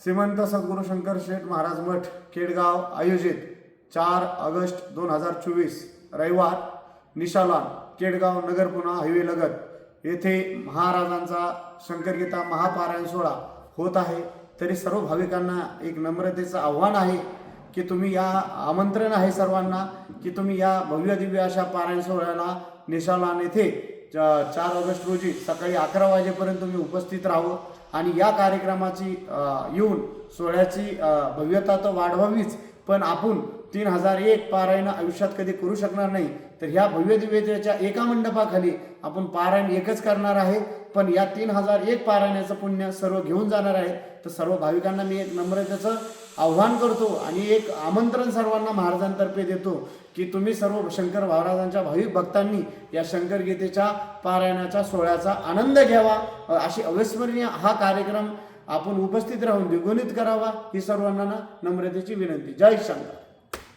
श्रीमंत सद्गुरू शंकर शेठ महाराज मठ केडगाव आयोजित चार ऑगस्ट दोन हजार चोवीस रविवार निशालान केडगाव नगर पुणा हायवे लगत. येथे महाराजांचा शंकरगीता महापारायण सोहळा होत आहे. तरी सर्व भाविकांना एक नम्रतेचं आव्हान आहे की तुम्ही या आमंत्रण आहे सर्वांना की तुम्ही या भव्य दिव्य अशा पारायण सोहळ्याला निशालान येथे चार ऑगस्ट रोजी सकाळी अकरा वाजेपर्यंत तुम्ही उपस्थित राहू आणि या कार्यक्रमाची येऊन सोहळ्याची भव्यता तर वाढवावीच पण आपण तीन हजार एक पारायण आयुष्यात कधी करू शकणार नाही. तर ह्या भव्य दिव्यतेच्या एका मंडपाखाली आपण पारायण एकच करणार आहे पण या तीन हजार एक पारायणाचं पुण्य सर्व घेऊन जाणार आहे. तर सर्व भाविकांना मी एक नम्रतेचं आव्हान करतो आणि एक आमंत्रण सर्वांना महाराजांतर्फे देतो की तुम्ही सर्व शंकर महाराजांच्या भाविक भक्तांनी या शंकर गीतेच्या पारायणाच्या सोहळ्याचा आनंद घ्यावा. अशी अविस्मरणीय हा कार्यक्रम आपण उपस्थित राहून द्विगुणित करावा. ही सर्वांना नम्रतेची विनंती. जय शंकर